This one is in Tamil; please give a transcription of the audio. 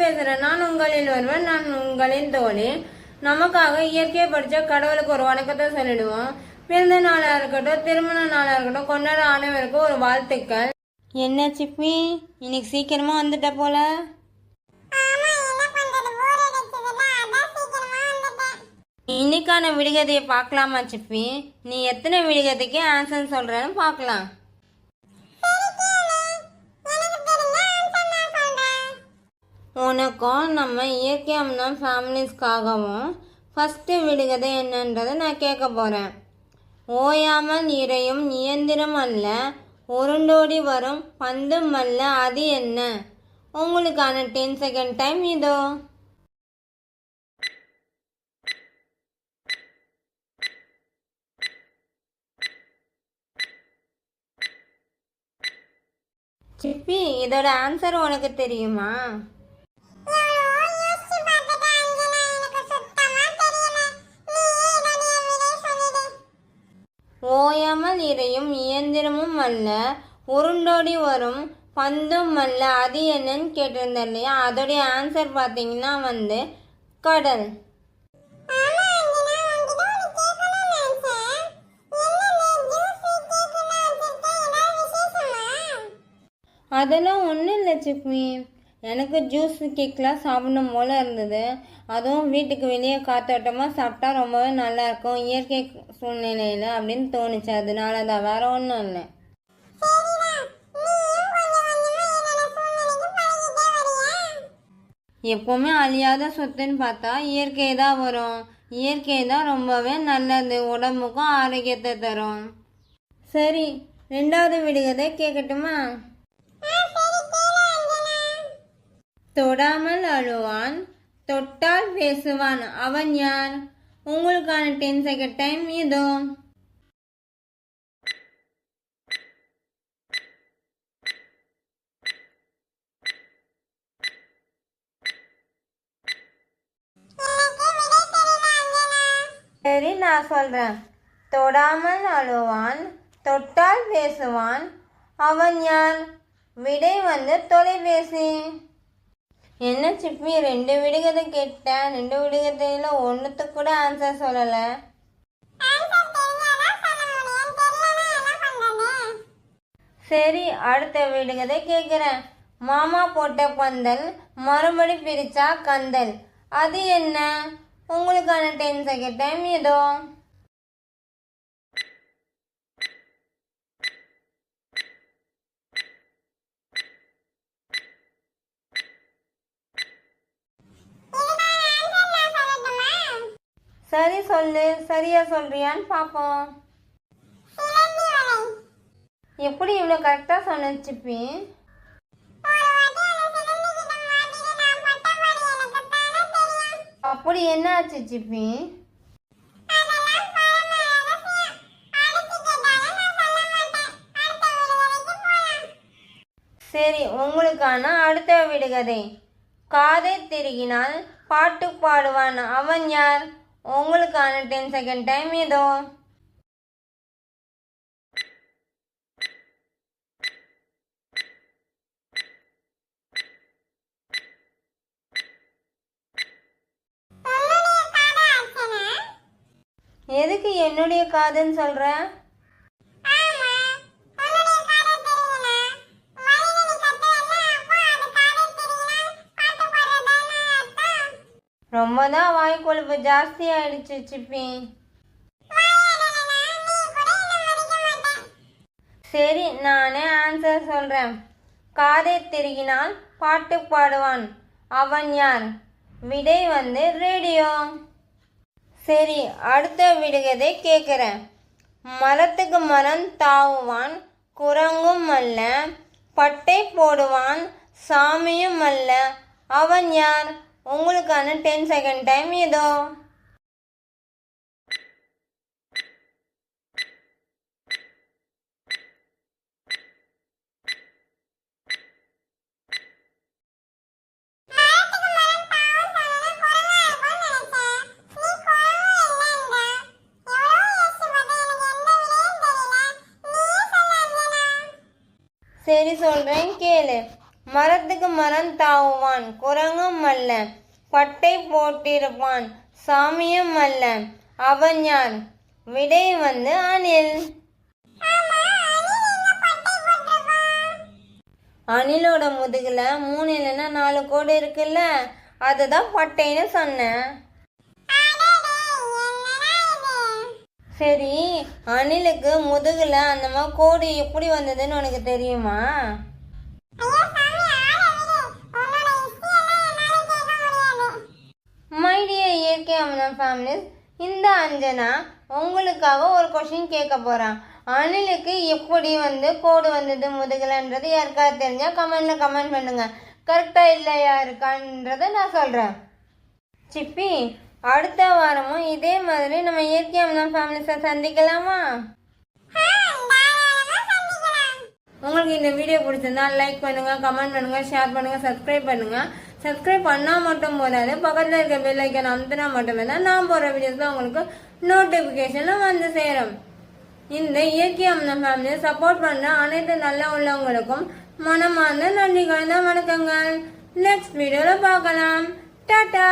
பேசுறேன். நான் உங்களில் ஒருவன் நான் உங்களின் தோழி. நமக்காக இயற்கையை படிச்ச கடவுளுக்கு ஒரு வணக்கத்தை சொல்லிடுவோம். பிறந்த நாளா இருக்கட்டும் திருமண நாளா இருக்கட்டும் கொண்டாட அனைவருக்கும் ஒரு வாழ்த்துக்கள். என்ன சிப்பி இன்னைக்கு சீக்கிரமா வந்துட்ட போல? இன்னைக்கான விடுகதையை பார்க்கலாமா சிப்பி நீ எத்தனை விடுகதைக்கு ஆன்சர் சொல்றன்னு பார்க்கலாம். உனக்கும் நம்ம இயற்கை அம்னம் ஃபேமிலிஸ்க்காகவும் ஃபஸ்ட்டு விடுகதை என்னன்றதை நான் கேட்க போகிறேன் ஓயாமல் இறையும் இயந்திரம் அல்ல உருண்டோடி வரும் பந்தும் அல்ல அது என்ன? உங்களுக்கான டென் செகண்ட் டைம் இதோ. சிப்பி இதோட ஆன்சர் உனக்கு தெரியுமா? அல்ல உருண்டோடி வரும் பந்தும் அல்ல அது என்னன்னு கேட்டிருந்தேன் இல்லையா? அதோடைய ஆன்சர் பார்த்தீங்கன்னா வந்து கடல். அதெல்லாம் ஒன்றும் இல்லை சிப்மி எனக்கு ஜூஸ் கேக்லாம் சாப்பிடணும் போல இருந்தது. அதுவும் வீட்டுக்கு வெளியே காத்தோட்டமாக சாப்பிட்டா ரொம்பவே நல்லா இருக்கும். இயற்கை சூழ்நிலையில் அப்படின்னு தோணுச்சு. அதனால தான் வேற ஒன்றும் இல்லை. எப்போவுமே அழியாத சொத்துன்னு பார்த்தா இயற்கை தான் வரும். இயற்கை தான் ரொம்பவே நல்லது. உடம்புக்கும் ஆரோக்கியத்தை தரும். சரி ரெண்டாவது விடுகதை கேட்கட்டுமா தொடாமல் அழுவான் தொட்டால் பேசுவான். அவன் யார்? உங்களுக்கான டென் செகண்ட் டைம் இதோ சரி நான் சொல்றேன். தொடாமல் அழுவான் தொட்டால் பேசுவான். அவன் யார்? விடை வந்து தொலைபேசி. என்ன சிப்பி ரெண்டு விடுகதை கேட்டேன். ரெண்டு விடுகதையில ஒன்றுத்துக்கு கூட ஆன்சர் சொல்லலை. சரி அடுத்த விடுகதை கேட்குறேன். மாமா போட்ட பந்தல் மறுபடி பிரிச்சா கந்தல். அது என்ன? உங்களுக்கான டென் செகண்ட் டைம் ஏதோ சரி சொல்லு சரியா சொல்றியான்னு பார்ப்போம் எப்படி இவ்வளோ கரெக்டாக சொன்ன அப்படி என்ன ஆச்சு சிப்பி சரி உங்களுக்கான அடுத்த விடுகதை. காதை திருகினால் பாட்டு பாடுவான் அவன் யார்? உங்களுக்கான டென் செகண்ட் டைம் ஏதோ என்னுடைய காதுன்னு சொல்ற? ரொம்ப தான் வாய் கொழுப்பு ஜாஸ்தி ஆயிடுச்சு சிப்பி. சரி நானே ஆன்சர் சொல்றேன். காதை திருகினால் பாட்டு பாடுவான். அவன் யார்? விடை வந்து ரேடியோ. சரி அடுத்த விடுகதை கேட்குறேன் மரத்துக்கு மரம் தாவுவான் குரங்கும் அல்ல பட்டை போடுவான் சாமியும் அல்ல. அவன் யார்? உங்களுக்கான டென் செகண்ட் டைம் ஏதோ. மரத்துக்கு மரம் தாவுவான். குரங்கும் அல்ல. பட்டை போட்டிருப்பான். சாமியும் அல்ல. அவன் யார்? விடை வந்து அணில். அணிலோட முதுகுல மூணு இல்லைன்னா நாலு கோடு இருக்குல்ல? அதுதான் பட்டைன்னு சொன்னேன் சரி அணிலுக்கு முதுகுல அந்த மாதிரி கோடு எப்படி வந்ததுன்னு உனக்கு தெரியுமா? டியர் அமனம் ஃபேமிலிஸ் இந்த அஞ்சனா உங்களுக்காக ஒரு கொஷின் கேட்க போகிறான் அணிலுக்கு எப்படி வந்து கோடு வந்தது முதுகலன்றது யாருக்காவது தெரிஞ்சால் கமெண்டில் கமெண்ட் பண்ணுங்கள் கரெக்டாக இல்லையா இருக்கான்றத நான் சொல்கிறேன் சிப்பி அடுத்த வாரமும் இதே மாதிரி நம்ம இயற்கை அமலம் ஃபேமிலிஸை சந்திக்கலாமா? உங்களுக்கு இந்த வீடியோ பிடிச்சிருந்தா லைக் பண்ணுங்கள் கமெண்ட் பண்ணுங்கள் ஷேர் பண்ணுங்கள் சப்ஸ்கிரைப் பண்ணுங்கள் சப்ஸ்கிரைப் பண்ணால் மட்டும் போதாது பக்கத்தில் இருக்க பெல் ஐக்கன் அமுத்தினா மட்டுமே தான் நான் போகிற வீடியோஸ் உங்களுக்கு நோட்டிஃபிகேஷனும் வந்து சேரும். இந்த இயற்கை அம்மன் ஃபேமிலியை சப்போர்ட் பண்ண அனைத்து நல்ல உள்ளவங்களுக்கும் மனமார்ந்த நன்றி கலந்த வணக்கங்கள். நெக்ஸ்ட் வீடியோவில் பார்க்கலாம். டாடா!